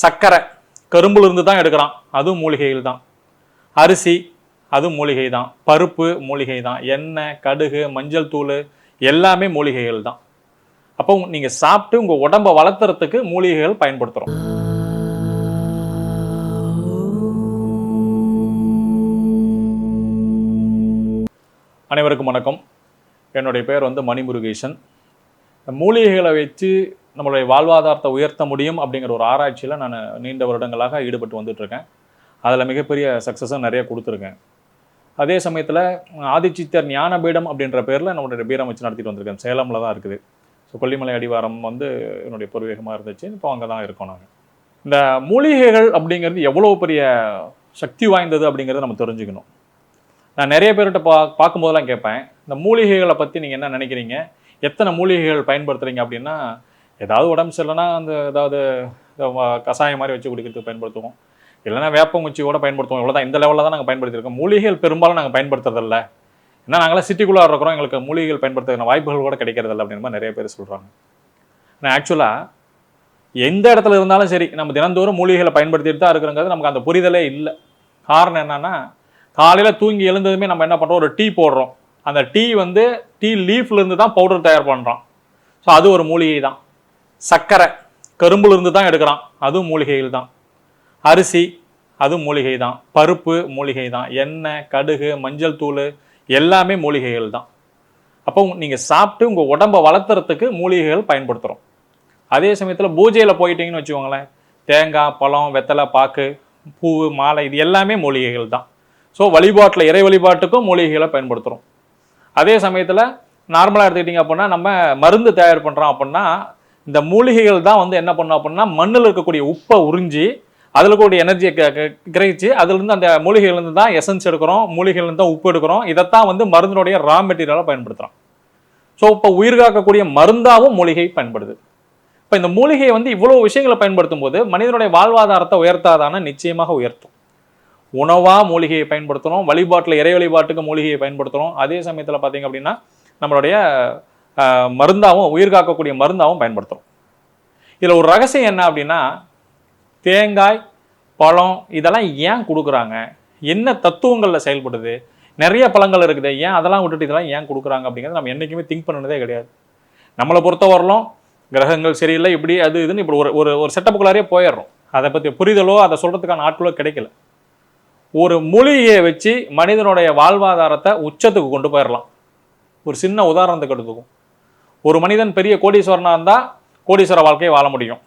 சர்க்கரை கரும்புல இருந்து தான் எடுக்கிறான். அதுவும் மூலிகைகள் தான் அரிசி அதுவும் மூலிகை தான் பருப்பு மூலிகை தான் எண்ணெய் கடுகு மஞ்சள் தூள் எல்லாமே மூலிகைகள் தான் அப்போ நீங்கள் சாப்பிட்டு உங்கள் உடம்ப வளர்த்துறதுக்கு மூலிகைகள் பயன்படுத்துகிறோம் அனைவருக்கும் வணக்கம். என்னுடைய பேர் வந்து மணிமுருகேசன். மூலிகைகளை வச்சு நம்மளுடைய வாழ்வாதாரத்தை உயர்த்த முடியும் அப்படிங்கிற ஒரு ஆராய்ச்சியில் நான் நீண்ட வருடங்களாக ஈடுபட்டு வந்துட்டுருக்கேன். அதில் மிகப்பெரிய சக்ஸஸும் நிறைய கொடுத்துருக்கேன். அதே சமயத்தில் ஆதிச்சித்தர் ஞானபீடம் அப்படின்ற பேரில் நம்மளுடைய பீடம் வச்சு நடத்திட்டு வந்திருக்கேன். சேலமில் தான் இருக்குது. ஸோ கொல்லிமலை அடிவாரம் வந்து என்னுடைய பூர்வீகமாக இருந்துச்சு. இப்போ அங்கே தான் இருக்கோம் நாங்கள் இந்த மூலிகைகள் அப்படிங்கிறது எவ்வளோ பெரிய சக்தி வாய்ந்தது அப்படிங்கிறத நம்ம தெரிஞ்சுக்கணும். நான் நிறைய பேர்கிட்ட பா பார்க்கும்போதெல்லாம் கேட்பேன். இந்த மூலிகைகளை பற்றி நீங்கள் என்ன நினைக்கிறீங்க? எத்தனை மூலிகைகள் பயன்படுத்துறீங்க அப்படின்னா ஏதாவது உடம்பு சரியில்லைனா அந்த ஏதாவது கஷாயம் மாதிரி வச்சு குடிக்கிறதுக்கு பயன்படுத்துவோம். இல்லைன்னா வேப்பங்குச்சி கூட பயன்படுத்துவோம். இவ்வளோதான் இந்த லெவலில் தான் நாங்கள் பயன்படுத்தியிருக்கோம் மூலிகைகள் பெரும்பாலும் நாங்கள் பயன்படுத்துறதில்ல. ஏன்னா நாங்களாம் சிட்டிக்குள்ளே இருக்கிறோம். எங்களுக்கு மூலிகைகள் பயன்படுத்துகிற வாய்ப்புகள் கூட கிடைக்கிறதில்ல அப்படின்ற மாதிரி நிறைய பேர் சொல்கிறாங்க ஆனால் ஆக்சுவலாக எந்த இடத்துல இருந்தாலும் சரி நம்ம தினந்தோறும் மூலிகைகளை பயன்படுத்திட்டு தான் இருக்கிறங்கிறது நமக்கு அந்த புரிதலே இல்லை. காரணம் என்னன்னா காலையில் தூங்கி எழுந்ததுமே நம்ம என்ன பண்ணுறோம் ஒரு டீ போடுறோம். அந்த டீ வந்து டீ லீஃப்லேருந்து தான் பவுடர் தயார் பண்ணுறோம் ஸோ அது ஒரு மூலிகை தான். சர்க்கரை கரும்புலேருந்து தான் எடுக்கிறான். அதுவும் மூலிகைகள் தான் அரிசி அதுவும் மூலிகை தான் பருப்பு மூலிகை தான் எண்ணெய் கடுகு மஞ்சள் தூள் எல்லாமே மூலிகைகள் தான் அப்போ நீங்கள் சாப்பிட்டு உங்கள் உடம்ப வளர்த்துறதுக்கு மூலிகைகள் பயன்படுத்துகிறோம் அதே சமயத்தில் பூஜையில் போயிட்டீங்கன்னு வச்சுக்கோங்களேன். தேங்காய் பழம் வெத்தலை பாக்கு பூ மாலை இது எல்லாமே மூலிகைகள் தான் ஸோ வழிபாட்டில் இறை வழிபாட்டுக்கும் மூலிகைகளை பயன்படுத்துகிறோம் அதே சமயத்தில் நார்மலாக எடுத்துக்கிட்டிங்க அப்படின்னா நம்ம மருந்து தயார் பண்ணுறோம் அப்படின்னா இந்த மூலிகைகள் தான் வந்து என்ன பண்ணும் அப்படின்னா மண்ணில் இருக்கக்கூடிய உப்பை உறிஞ்சி அதில் கூடிய எனர்ஜியை க க- கிரகிச்சு அதுலேருந்து அந்த மூலிகையிலேருந்து தான் எசன்ஸ் எடுக்கிறோம் மூலிகையிலேருந்து தான் உப்பு எடுக்கிறோம். இதைத்தான் வந்து மருந்தினுடைய ரா மெட்டீரியலாக பயன்படுத்துகிறோம் ஸோ இப்போ உயிர் காக்கக்கூடிய மருந்தாகவும் மூலிகை பயன்படுது. இப்போ இந்த மூலிகையை வந்து இவ்வளோ விஷயங்களை பயன்படுத்தும் போது மனிதனுடைய வாழ்வாதாரத்தை உயர்த்தாதான நிச்சயமாக உயர்த்தும். உணவாக மூலிகையை பயன்படுத்துகிறோம் வழிபாட்டில் இறை வழிபாட்டுக்கு மூலிகையை பயன்படுத்துகிறோம் அதே சமயத்தில் பார்த்தீங்க அப்படின்னா நம்மளுடைய மருந்தாகவும் உயிர் காக்கக்கூடிய மருந்தாகவும் பயன்படுத்துகிறோம் இதில் ஒரு ரகசியம் என்ன அப்படின்னா தேங்காய் பழம் இதெல்லாம் ஏன் கொடுக்குறாங்க? என்ன தத்துவங்களில் செயல்படுது? நிறைய பழங்கள் இருக்குது. ஏன் அதெல்லாம் விட்டுட்டு இதெல்லாம் ஏன் கொடுக்குறாங்க அப்படிங்கிறது நம்ம என்றைக்குமே திங்க் பண்ணதே கிடையாது. நம்மளை பொறுத்தவரையிலும் கிரகங்கள் சரியில்லை இப்படி அது இதுன்னு இப்படி ஒரு ஒரு ஒரு செட்டப்புக்குள்ளாரே போயிடுறோம். அதை பற்றி புரிதலோ அதை சொல்கிறதுக்கான ஆட்களோ கிடைக்கல. ஒரு மொழியை வச்சு மனிதனுடைய வாழ்வாதாரத்தை உச்சத்துக்கு கொண்டு போயிடலாம் ஒரு சின்ன உதாரணத்துக்கு எடுத்துக்கும் ஒரு மனிதன் பெரிய கோடீஸ்வரனாக இருந்தால் கோடீஸ்வர வாழ்க்கையை வாழ முடியும்.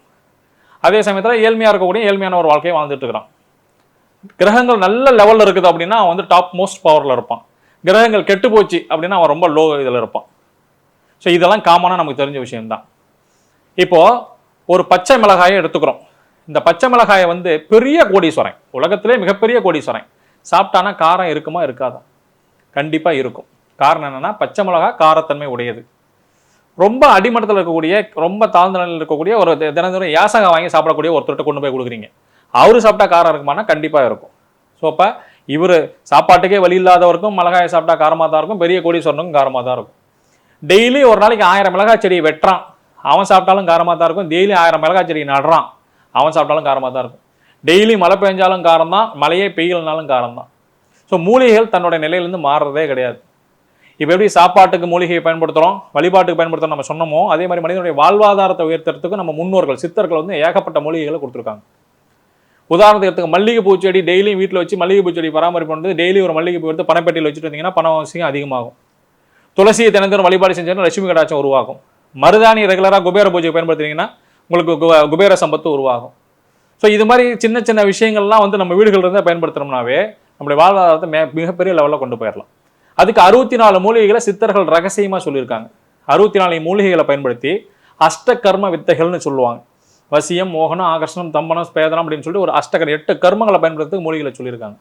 அதே சமயத்தில் ஏழ்மையாக இருக்கக்கூடிய ஏழ்மையான ஒரு வாழ்க்கையை வாழ்ந்துட்டு இருக்கிறான். கிரகங்கள் நல்ல லெவலில் இருக்குது அப்படின்னா அவன் வந்து டாப் மோஸ்ட் பவரில் இருப்பான். கிரகங்கள் கெட்டு போச்சு அப்படின்னா அவன் ரொம்ப லோ இதில் இருப்பான். ஸோ இதெல்லாம் காமனாக நமக்கு தெரிஞ்ச விஷயம்தான். இப்போது ஒரு பச்சை மிளகாயை எடுத்துக்கிறோம். இந்த பச்சை மிளகாயை வந்து பெரிய கோடீஸ்வரன். உலகத்திலே மிகப்பெரிய கோடீஸ்வரன். சாப்பிட்டானா காரம் இருக்குமா இருக்காதா? கண்டிப்பாக இருக்கும். காரணம் என்னென்னா பச்சை மிளகா காரத்தன்மை உடையது. ரொம்ப அடிமட்டத்தில் இருக்கக்கூடிய ரொம்ப தாழ்ந்த நிலையில் இருக்கக்கூடிய ஒரு தி- தினந்தோறும் யாசகம் வாங்கி சாப்பிடக்கூடிய ஒருத்தர்கிட்ட கொண்டு போய் கொடுக்குறீங்க. அவரு சாப்பிட்டா காரம் இருக்குமானா கண்டிப்பாக இருக்கும். ஸோ அப்போ இவர் சாப்பாட்டுக்கே வழி இல்லாதவருக்கும் மிளகாயை சாப்பிட்டா காரமாக தான் இருக்கும் பெரிய கோடீஸ்வரனுக்கும் காரமாக தான் இருக்கும். டெய்லி ஒரு நாளைக்கு ஆயிரம் மிளகாய் செடியை வெட்டுறான். அவன் சாப்பிட்டாலும் காரமாக தான் இருக்கும் டெய்லி ஆயிரம் மிளகாய் செடி நடுறான். அவன் சாப்பிட்டாலும் காரமாக தான் இருக்கும். டெய்லி மழை பெஞ்சாலும் காரம் தான் மழையே பெய்யலனாலும் காரம் தான் ஸோ மூலிகைகள் தன்னோட நிலையிலேருந்து மாறுறதே கிடையாது. இப்போ எப்படி சாப்பாட்டுக்கு மூலிகையை பயன்படுத்துகிறோம் வழிபாட்டுக்கு பயன்படுத்துகிறோம் நம்ம சொன்னோமோ அதே மாதிரி மனிதனுடைய வாழ்வாதாரத்தை உயர்த்துறதுக்கு நம்ம முன்னோர்கள் சித்தர்கள் வந்து ஏகப்பட்ட மூலிகைகளை கொடுத்துருக்காங்க. உதாரணத்துக்கு எடுத்துக்க மல்லிகைப்பூ செடி டெய்லியும் வீட்டில் வச்சு மல்லிகைப்பூ செடி பராமரிப்பு பண்ணுறது டெய்லி ஒரு மல்லிகைப்பூ எடுத்து பணப்பெட்டியில் வச்சுட்டு வந்தீங்கன்னா பண அவசியம் அதிகமாகும். துளசியை தினந்தோறும் வழிபாடு செஞ்சோன்னா லட்சுமி கடாட்சம் உருவாகும். மருதாணி ரெகுலராக குபேர பூஜை பயன்படுத்துனீங்கன்னா உங்களுக்கு கு- குபேர சம்பத்து உருவாகும். ஸோ இது மாதிரி சின்ன சின்ன விஷயங்கள்லாம் வந்து நம்ம வீடுகள் இருந்தால் பயன்படுத்துனோம்னாவே நம்மளுடைய வாழ்வாதாரத்தை மிகப்பெரிய லெவலில் கொண்டு போயிடலாம் அதுக்கு அறுபத்தி நாலு மூலிகைகளை சித்தர்கள் ரகசியமாக சொல்லியிருக்காங்க. அறுபத்தி நாலு மூலிகைகளை பயன்படுத்தி அஷ்டகர்ம வித்தைகள்னு சொல்லுவாங்க. வசியம் மோகனம் ஆகர்ஷணம் தம்பனம் ஸ்பேதனம் அப்படின்னு சொல்லிட்டு ஒரு அஷ்டகர் எட்டு கர்மங்களை பயன்படுத்தி மூலிகைகளை சொல்லியிருக்காங்க.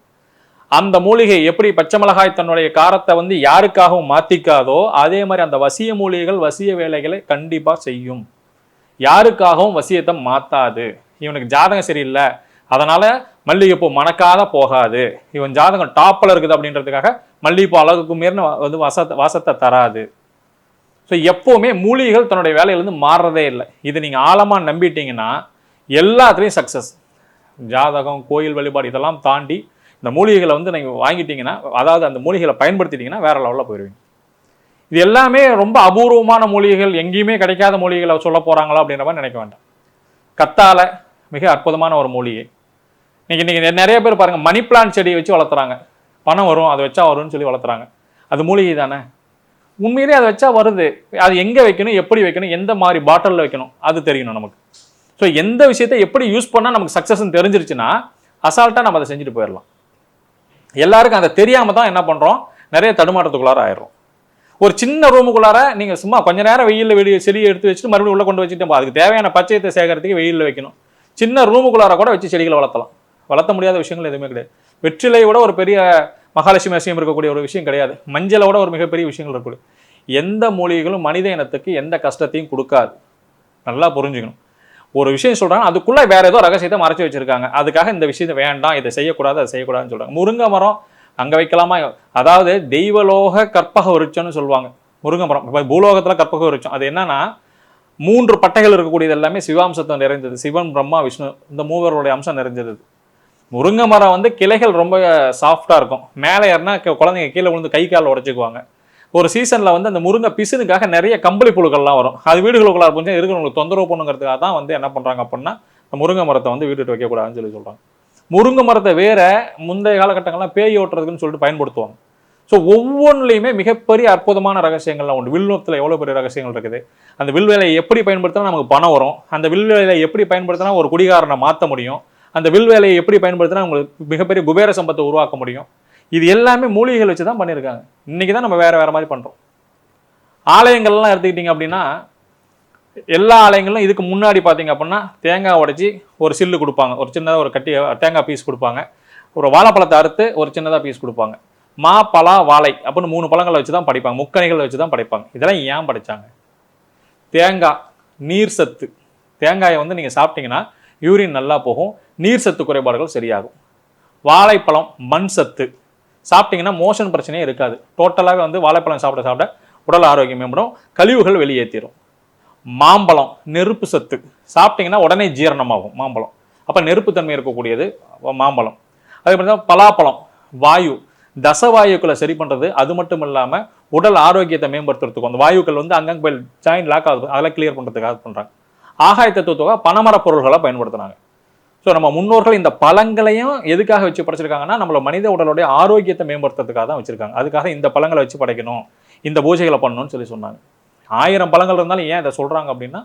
அந்த மூலிகை எப்படி பச்சை மிளகாய் தன்னுடைய காரத்தை வந்து யாருக்காகவும் மாற்றிக்காதோ அதே மாதிரி அந்த வசிய மூலிகைகள் வசிய வேலைகளை கண்டிப்பாக செய்யும். யாருக்காகவும் வசியத்தை மாற்றாது இவனுக்கு ஜாதகம் சரியில்லை. அதனால் மல்லிகைப்பூ மணக்காத போகாது. இவன் ஜாதகம் டாப்பில் இருக்குது அப்படின்றதுக்காக மல்லிகைப்பூ அழகுக்கு மீறின வந்து வசத்தை வாசத்தை தராது. ஸோ எப்போவுமே மூலிகைகள் தன்னுடைய வேலையிலேருந்து மாறுறதே இல்லை. இது நீங்கள் ஆழமாக நம்பிட்டீங்கன்னா எல்லாத்துலேயும் சக்ஸஸ் ஜாதகம் கோயில் வழிபாடு இதெல்லாம் தாண்டி இந்த மூலிகைகளை வந்து நீங்கள் வாங்கிட்டீங்கன்னா அதாவது அந்த மூலிகைகளை பயன்படுத்திட்டீங்கன்னா வேறு லெவலில் போயிடுவீங்க இது எல்லாமே ரொம்ப அபூர்வமான மூலிகைகள் எங்கேயுமே கிடைக்காத மூலிகைகளை சொல்ல போகிறாங்களா அப்படின்ற மாதிரி நினைக்க வேண்டாம். கத்தால மிக அற்புதமான ஒரு மூலிகை. இன்னைக்கு இன்னைக்கு நிறைய பேர் பாருங்க மணி பிளான்ட் செடியை வச்சு வளர்த்துறாங்க. பணம் வரும் அதை வச்சா வரும்னு சொல்லி வளர்த்துறாங்க. அது மூலிகை தானே? உண்மையிலேயே அதை வச்சா வருது. அது எங்கே வைக்கணும் எப்படி வைக்கணும் எந்த மாதிரி பாட்டிலில் வைக்கணும் அது தெரியணும் நமக்கு. ஸோ எந்த விஷயத்தை எப்படி யூஸ் பண்ணால் நமக்கு சக்ஸஸ்ன்னு தெரிஞ்சிருச்சுன்னா அசால்ட்டாக நம்ம அதை செஞ்சுட்டு போயிடலாம். எல்லாருக்கும் அதை தெரியாமல் தான் என்ன பண்ணுறோம் நிறைய தடுமாற்றத்துக்குள்ளார ஆயிடும் ஒரு சின்ன ரூமுக்குள்ளார நீங்கள் சும்மா கொஞ்ச நேரம் வெயிலில் வெடி செடியை எடுத்து வச்சுட்டு மறுபடியும் உள்ளே கொண்டு வச்சுட்டு அதுக்கு தேவையான பச்சையத்தை சேகரத்துக்கு வெயிலில் வைக்கணும். சின்ன ரூமுக்குள்ளார கூட வச்சு செடிகளை வளர்த்தலாம். வளர்த்த முடியாத விஷயங்கள் எதுவுமே கிடையாது. வெற்றிலையை விட ஒரு பெரிய மகாலட்சுமி விஷயம் இருக்கக்கூடிய ஒரு விஷயம் கிடையாது. மஞ்சளை விட ஒரு மிகப்பெரிய விஷயங்கள் இருக்கக்கூடிய எந்த மூலிகைகளும் மனித இனத்துக்கு எந்த கஷ்டத்தையும் கொடுக்காது. நல்லா புரிஞ்சுக்கணும். ஒரு விஷயம் சொல்கிறாங்க அதுக்குள்ளே வேறு ஏதோ ரகசியத்தை மறைச்சி வச்சிருக்காங்க. அதுக்காக இந்த விஷயத்தை வேண்டாம் இதை செய்யக்கூடாது அதை செய்யக்கூடாதுன்னு சொல்கிறாங்க முருங்கை மரம் அங்கே வைக்கலாமா? அதாவது தெய்வலோக கற்பக விருட்சம்னு சொல்லுவாங்க. முருங்கை மரம் இப்போ பூலோகத்தில் கற்பக விருட்சம். அது என்னன்னா மூன்று பட்டைகள் இருக்கக்கூடியது எல்லாமே சிவாம்சத்தை நிறைந்தது. சிவன் பிரம்மா விஷ்ணு இந்த மூவருடைய அம்சம் நிறைஞ்சது. முருங்கை மரம் வந்து கிளைகள் ரொம்ப சாஃப்டாக இருக்கும். மேலே ஏறினா குழந்தைங்க கீழே விழுந்து கை கால் உடச்சிக்குவாங்க. ஒரு சீசனில் வந்து அந்த முருங்கை பிசுனுக்காக நிறைய கம்பளி புழுக்கள்லாம் வரும். அது வீடுகளுக்குள்ள கொஞ்சம் இருக்கிறவங்களுக்கு தொந்தரவு பண்ணுங்கிறதுக்காக தான் வந்து என்ன பண்ணுறாங்க அப்படின்னா முருங்கை மரத்தை வந்து வீட்டுட்டு வைக்கக்கூடாதுன்னு சொல்லி சொல்கிறாங்க முருங்கை மரத்தை வேற முந்தைய காலகட்டங்கள்லாம் பேய் ஓட்டுறதுக்குன்னு சொல்லிட்டு பயன்படுத்துவாங்க. ஸோ ஒவ்வொன்றுலையுமே மிகப்பெரிய அற்புதமான ரகசியங்கள்லாம் உண்டு. வில்நோத்தில் எவ்வளோ பெரிய ரகசியங்கள் இருக்குது? அந்த வில்வேலையை எப்படி பயன்படுத்தினா நமக்கு பணம் வரும். அந்த வில்வேலையை எப்படி பயன்படுத்தினா ஒரு குடிகாரனை மாற்ற முடியும். அந்த வில் வேலையை எப்படி பயன்படுத்தினா உங்களுக்கு மிகப்பெரிய குபேர சம்பத்தை உருவாக்க முடியும். இது எல்லாமே மூலிகைகள் வச்சு தான் பண்ணியிருக்காங்க. இன்றைக்கி தான் நம்ம வேறு வேறு மாதிரி பண்ணுறோம் ஆலயங்கள்லாம் எடுத்துக்கிட்டிங்க அப்படின்னா எல்லா ஆலயங்களும் இதுக்கு முன்னாடி பார்த்தீங்க அப்படின்னா தேங்காய் உடைச்சி ஒரு சில்லு கொடுப்பாங்க. ஒரு சின்னதாக ஒரு கட்டி தேங்காய் பீஸ் கொடுப்பாங்க. ஒரு வாழைப்பழத்தை அறுத்து ஒரு சின்னதாக பீஸ் கொடுப்பாங்க. மா பலா வாழை அப்படின்னு மூணு பழங்களை வச்சு தான் படிப்பாங்க. முக்கணிகளை வச்சு தான் படைப்பாங்க. இதெல்லாம் ஏன் படைச்சாங்க? தேங்காய் நீர் சத்து. தேங்காயை வந்து நீங்கள் சாப்பிட்டீங்கன்னா யூரின் நல்லா போகும். நீர் சத்து குறைபாடுகள் சரியாகும். வாழைப்பழம் மண் சத்து. சாப்பிட்டீங்கன்னா மோஷன் பிரச்சனையே இருக்காது. டோட்டலாக வந்து வாழைப்பழம் சாப்பிட சாப்பிட உடல் ஆரோக்கியம் மேம்படும். கழிவுகள் வெளியேற்றிடும் மாம்பழம் நெருப்பு சத்து. சாப்பிட்டீங்கன்னா உடனே ஜீரணமாகும் மாம்பழம். அப்போ நெருப்புத்தன்மை இருக்கக்கூடியது மாம்பழம். அதே மாதிரி தான் பலாப்பழம் வாயு. தசவாயுக்களை சரி பண்ணுறது அது மட்டும் இல்லாமல் உடல் ஆரோக்கியத்தை மேம்படுத்துறதுக்கும். அந்த வாயுக்கள் வந்து அங்கங்கே போய் ஜாயின் லாக் ஆகுது. அதெல்லாம் கிளியர் பண்ணுறதுக்காக பண்ணுறாங்க ஆகாய தத்துவத்துக்காக பனமர பொருள்களை பயன்படுத்துனாங்க ஸோ நம்ம முன்னோர்கள் இந்த பழங்களையும் எதுக்காக வச்சு படைச்சிருக்காங்கன்னா நம்மள மனித உடலுடைய ஆரோக்கியத்தை மேம்படுத்துறதுக்காக தான் வச்சுருக்காங்க. அதுக்காக இந்த பழங்களை வச்சு படைக்கணும் இந்த பூஜைகளை பண்ணணும்னு சொல்லி சொன்னாங்க. ஆயிரம் பழங்கள் இருந்தாலும் ஏன் இதை சொல்கிறாங்க அப்படின்னா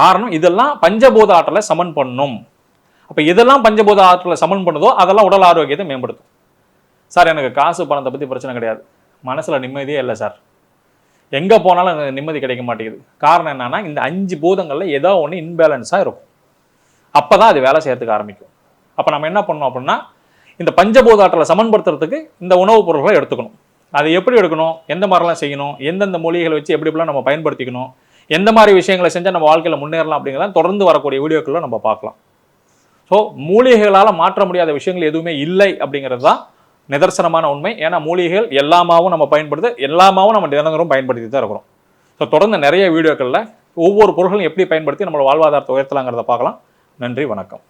காரணம் இதெல்லாம் பஞ்சபூத ஆற்றலை சமன் பண்ணும். அப்போ இதெல்லாம் பஞ்சபூத ஆற்றலை சமன் பண்ணுதோ அதெல்லாம் உடல் ஆரோக்கியத்தை மேம்படுத்தும். சார் எனக்கு காசு பணத்தை பற்றி பிரச்சனை கிடையாது. மனசில் நிம்மதியே இல்லை சார். எங்கே போனாலும் நிம்மதி கிடைக்க மாட்டேங்குது. காரணம் என்னன்னா இந்த அஞ்சு பூதங்களில் ஏதோ ஒன்று இன்பேலன்ஸாக இருக்கும். அப்போ தான் அது வேலை செய்யறதுக்கு ஆரம்பிக்கும். அப்போ நம்ம என்ன பண்ணணும் அப்படின்னா இந்த பஞ்சபூதாற்றலை சமன்படுத்துறதுக்கு இந்த உணவுப் பொருட்களை எடுத்துக்கணும். அதை எப்படி எடுக்கணும்? எந்த மாதிரிலாம் செய்யணும்? எந்தெந்த மொழிகளை வச்சு எப்படி எப்படிலாம் நம்ம பயன்படுத்திக்கணும்? எந்த மாதிரி விஷயங்களை செஞ்சால் நம்ம வாழ்க்கையில் முன்னேறலாம் அப்படிங்கிறத தொடர்ந்து வரக்கூடிய வீடியோக்களில் நம்ம பார்க்கலாம். ஸோ மூலிகைகளால் மாற்ற முடியாத விஷயங்கள் எதுவுமே இல்லை அப்படிங்கிறது தான் நிதர்சனமான உண்மை. ஏன்னா மூலிகைகள் எல்லாமாவும் நம்ம பயன்படுத்த எல்லாமாவும் நம்ம தினந்தோறும் பயன்படுத்தி தான் இருக்கிறோம். ஸோ தொடர்ந்து நிறைய வீடியோக்களில் ஒவ்வொரு பொருட்களும் எப்படி பயன்படுத்தி நம்மளோட வாழ்வாதாரத்தை உயர்த்தலாங்கிறத பார்க்கலாம். நன்றி வணக்கம்.